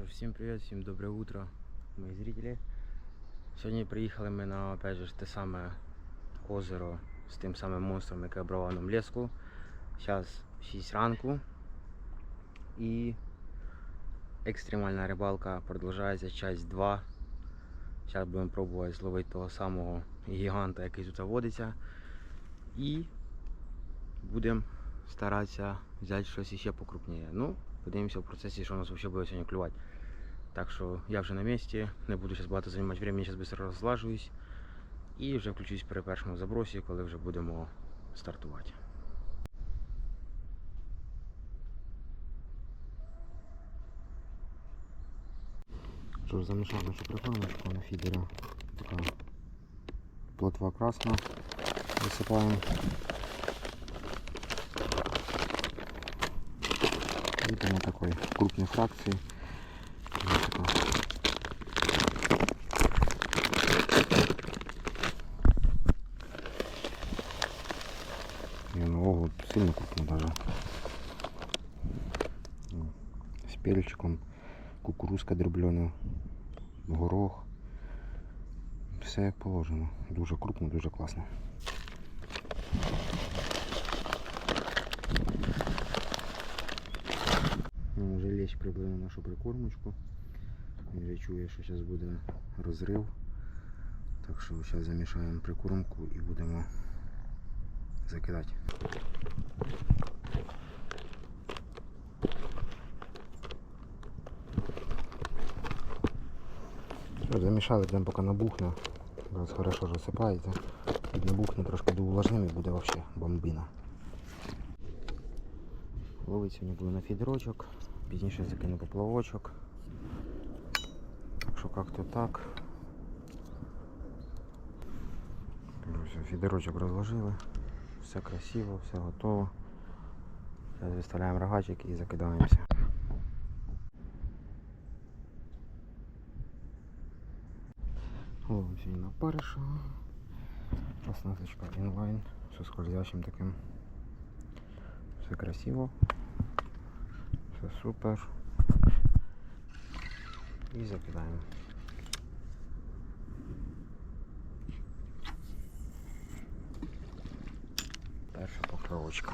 Що всім привіт, всім добре утро, мої зрителі. Сьогодні приїхали ми на опять же, те саме озеро з тим самим монстром, яке брав нам леску. Зараз 6 ранку і екстремальна рибалка продовжується часть 2. Зараз будемо пробувати зловити того самого гіганта, який тут водиться. І будемо старатися взяти щось іще покрупніше. Ну, подивимося в процесі, що у нас взагалі буде сьогодні клювати. Так що я вже на місці, не буду зараз багато займати времени, зараз швидко розлажуюсь. І вже включусь при першому забросі, коли вже будемо стартувати. Що ж, замішав нашу прикормочку на фідері. Така плотва красна. Висипаємо. Видимо такой крупной фракции. Вот такой. Не, ну ого, сильно крупно даже. Ну, С перчиком, кукурузка дроблена, горох. Все як положено. Дуже крупно, дуже класно. Він вже лещ прибив на нашу прикормочку. Він вже чує, що зараз буде розрив. Так що зараз замішаємо прикормку і будемо закидати. Що, замішали, ждемо поки набухне. Зараз хорошо розсипається. Набухне трошки до увлажним і буде взагалі бомбина. Ловить сьогодні буду на фідерочок, пізніше закину поплавочок. Так що як-то так. Фідерочок розложили. Все красиво, все готово. Зараз виставляємо рогачик і закидаємося. Ловим сьогодні на париша. Оснасточка інлайн з скользящим таким. Все красиво. Все супер. І закидаємо. Перша покльовочка.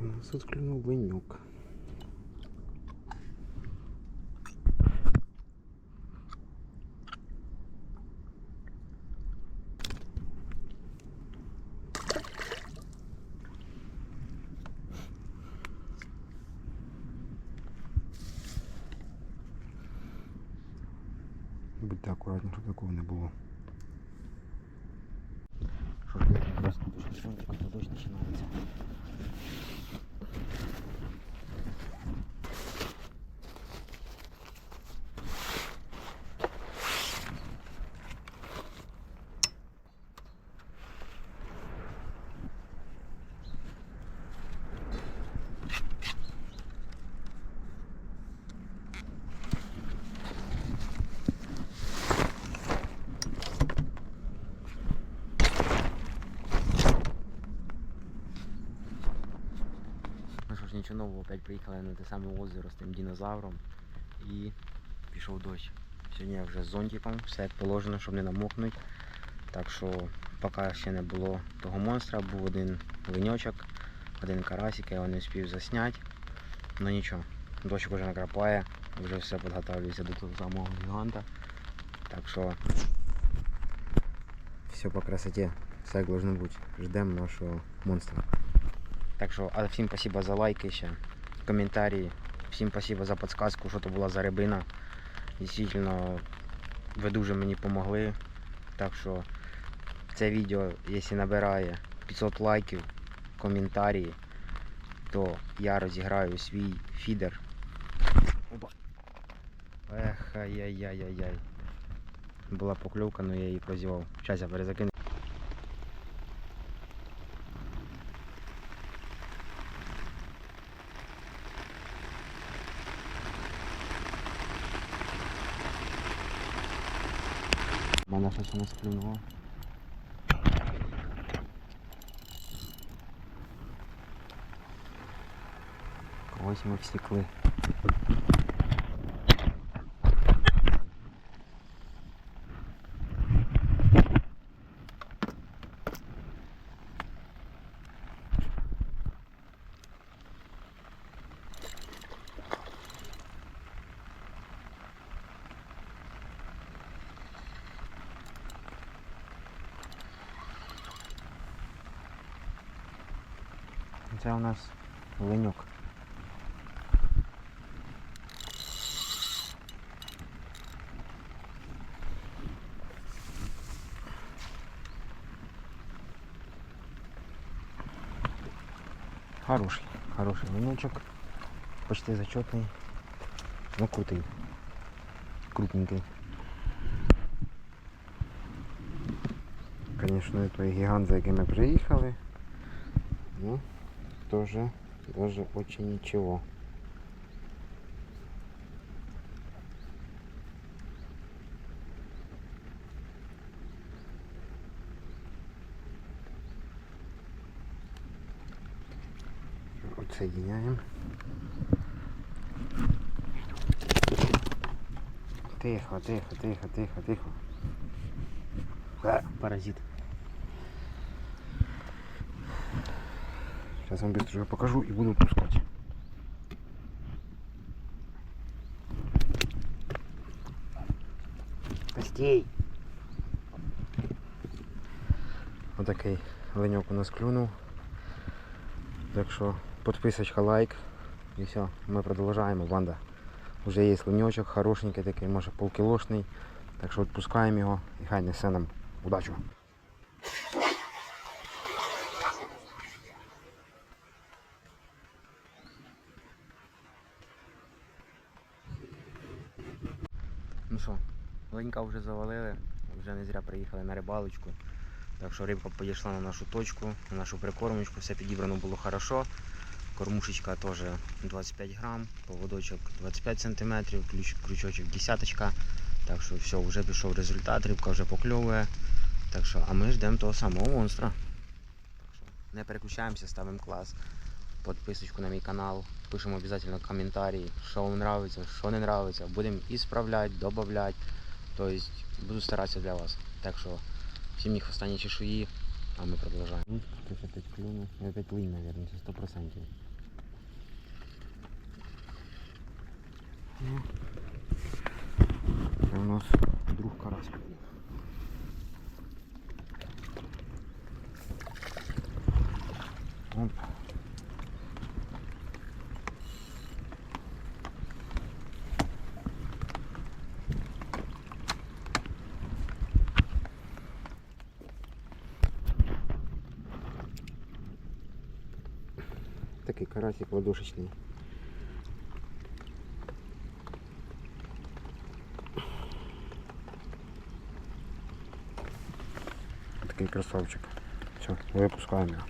У нас тут клюнув винюк. Будьте акуратні, щоб такого не було. Що ж, якраз на дощ сонечко, то дощ починається. Нового, опять приїхали на те саме озеро з тим динозавром і пішов дощ. Сьогодні я вже з зонтиком, все як положено, щоб не намокнути. Так що поки ще не було того монстра, був один линьочок, один карасик, я його не встиг засняти. Ну нічого, дощик вже накрапає, вже все підготовлюється до того самого гіганта. Так що все по красоті, все як должно бути. Ждемо нашого монстра. Так що, а всім спасибо за лайки ще, коментарі. Всім спасибо за підсказку, що то була за рибина. Дійсно, ви дуже мені допомогли. Так що це відео, якщо набирає 500 лайків, коментарі, то я розіграю свій фідер. Опа. Ех, ай-яй-яй-яй-яй. Була покльовка, але я її прозівав. Зараз я перезакину. мене щось у нас клюнуло. Когось ми всікли. Це у нас ленюк. Хороший, хороший ленючок. Почти зачетний. Ну крутий. Крупненький. Конечно, той гігант, за яким ми приїхали. Ну, тоже, даже очень ничего. Отсоединяем. Тихо, тихо, тихо, тихо, тихо. А, паразит. Сейчас вам быстро покажу и буду пускать. Постей! Отакий леньок у нас клюнув. Так що підписочка, лайк. І все, ми продовжуємо, банда. Уже є леньочок, хорошенький такий, може полкілошний. Так що відпускаємо його і хай несе нам удачу. Ну що, ленька вже завалили, вже не зря приїхали на рибалочку. Так що рибка підійшла на нашу точку, на нашу прикормочку, все підібрано було хорошо. Кормушечка теж 25 грам, поводочок 25 см, ключ, крючочок десяточка. Так що все, вже пішов результат, рибка вже покльовує. Так що, а ми ждемо того самого монстра. Так що не переключаємося, ставимо клас. Подписочку на мій канал, пишемо обов'язково коментарі, що вам подобається, що не подобається. Будемо ісправляти, додавати. Тобто буду старатися для вас. Так що всім них останні чешуї, а ми продовжуємо. Хтось опять клюнув. І опять линь, мабуть, це 100%. Ну, Це у нас друг карась карасик ладошечний. Такий красавчик. Все, випускаємо його.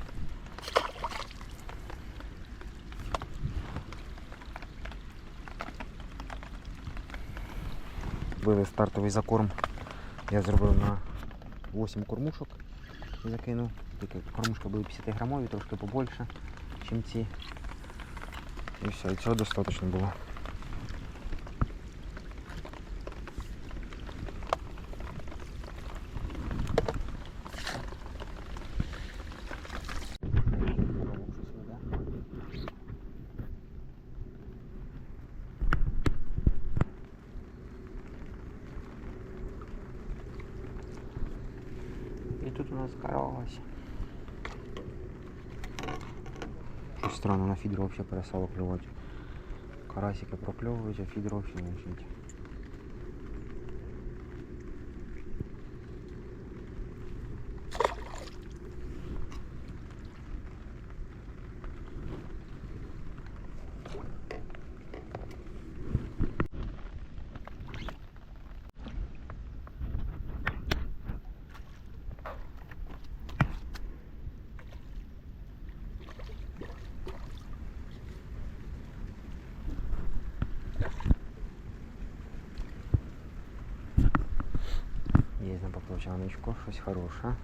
Били стартовий закорм. Я зробив на 8 кормушок. Закинув. Тільки кормушки були 50 грамові, трошки побольше, Ніж ці. І все, і цього достатньо було. І тут у нас карась. Щось странно, на фидер вообще перестало клевать. Карасики прокльовують, а фидер вообще не Є на поплавчаночку, щось хороше.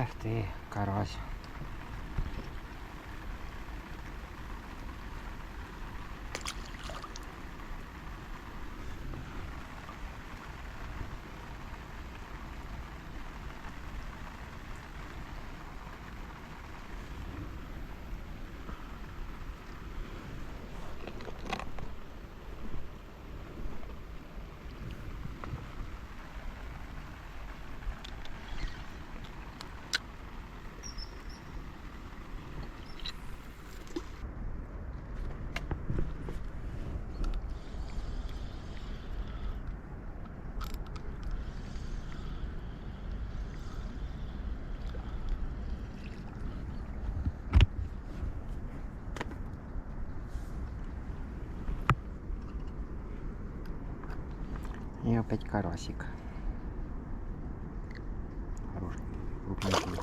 Ех ти, карась. Опять карасик. Хороший, крупненький.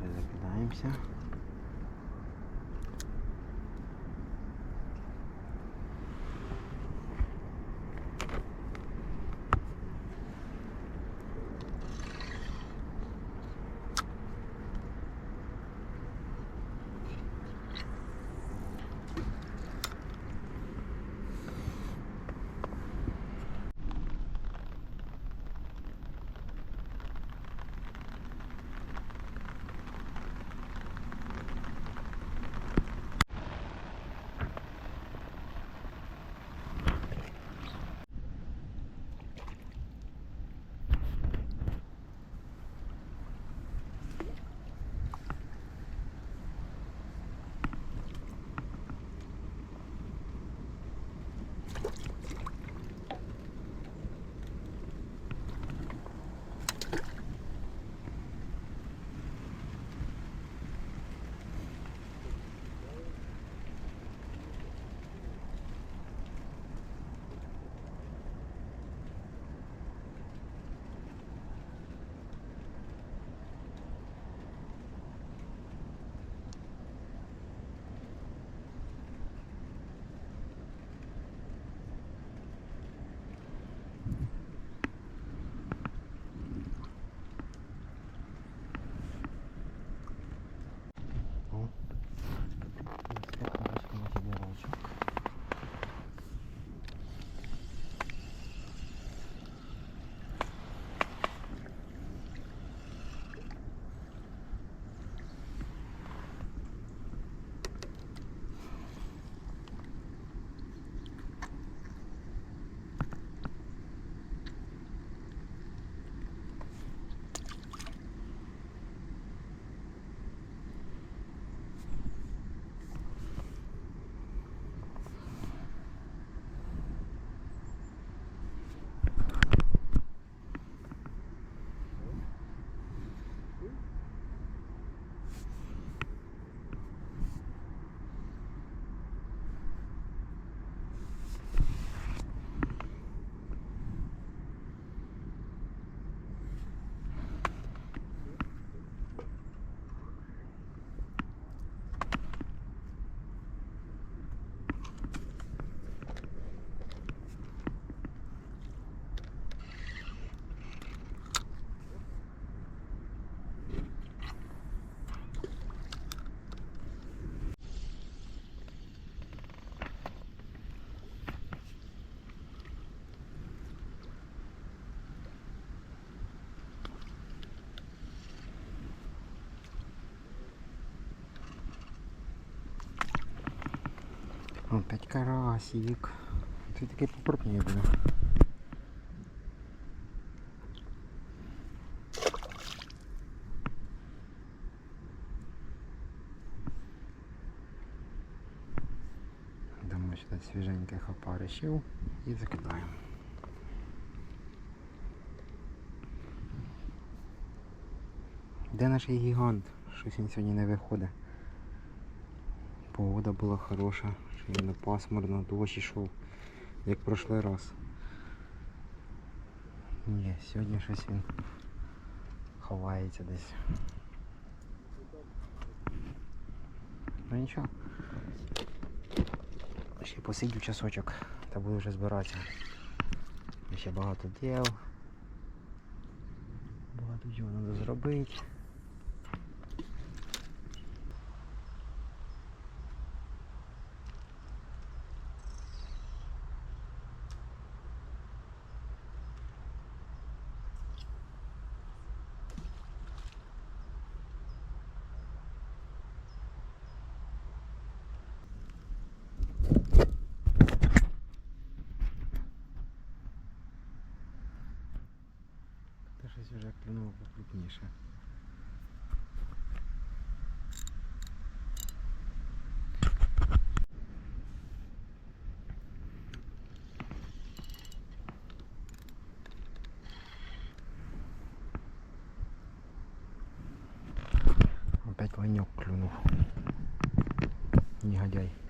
Закидаемся. Опять карасик. Це такий попробнее буде. Дамо сюди свіженьких опаришів і закидаємо. Де наш гігант? Щось він сьогодні не виходить. Погода була хороша, й не пасмурно, дощ ішов, як прошлий раз. Ні, сьогодні щось він ховається десь. Ну нічого. Ще посидю часочок та буду вже збиратися. Ще багато діл. Багато чого треба зробити. Та щось вже клюнуло покрупніше. Опять ланек клюнул. Негодяй.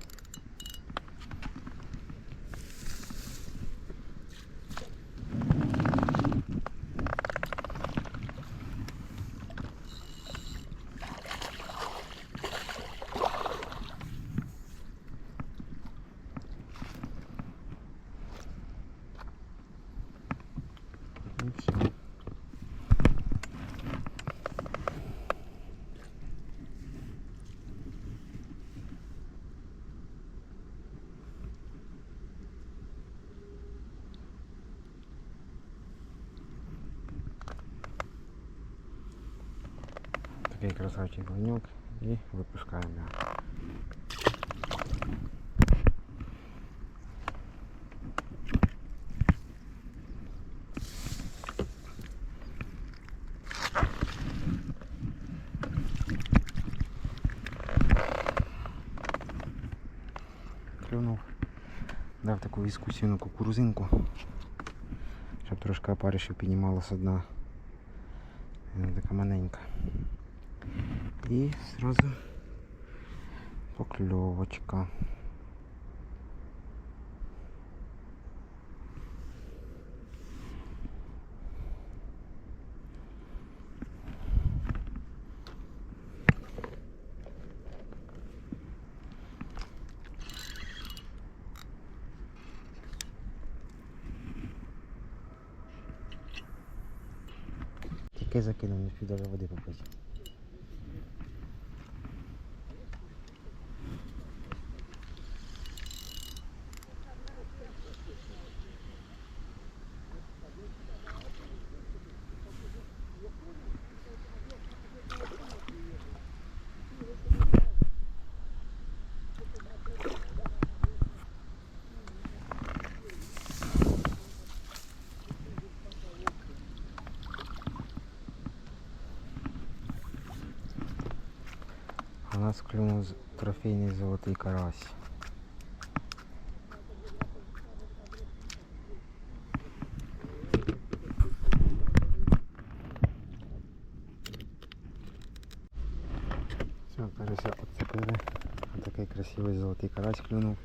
Такий красавчик ленек и выпускаем Клюнув. Дав таку іскусівну кукурузинку, щоб трошки опаришів піднімалася одна. така маленька. І сразу покльовочка. Тільки закинув, не встиг даже води попити. У нас клюнув з- трофейний золотий карась. Все, отцепили отцепили. такой красивий золотий карась клюнув.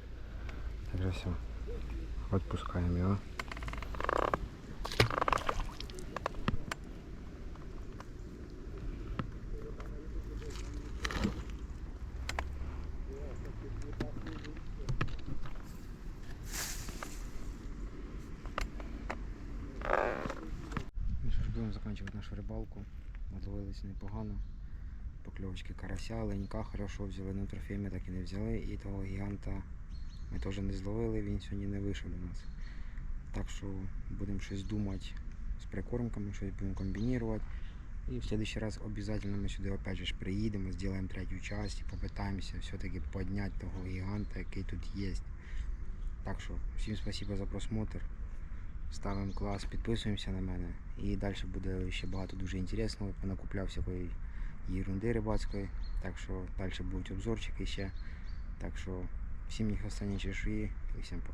Так все. Отпускаємо його. Ну що ж, будемо закінчувати нашу рибалку. Одловились непогано. Покльовочки карася, ленька хорошо взяли, ну трофей ми так і не взяли. І того гіганта ми теж не зловили, він сьогодні не вийшов до нас. Так що будемо щось думати з прикормками, щось будемо комбінувати. И в следующий раз обязательно мы сюда опять же приїдемо, сделаем третю часть і попитаємося все-таки поднять того гіганта, який тут є. Так що, всім спасибо за просмотр. Ставимо клас, підписуємося на мене. І далі буде ще багато дуже інтересного. Понакупляв всякої ерунди рибацької. Так що далі будуть обзорчики ще. Так що всім ніхай останні чешуї і всім пока.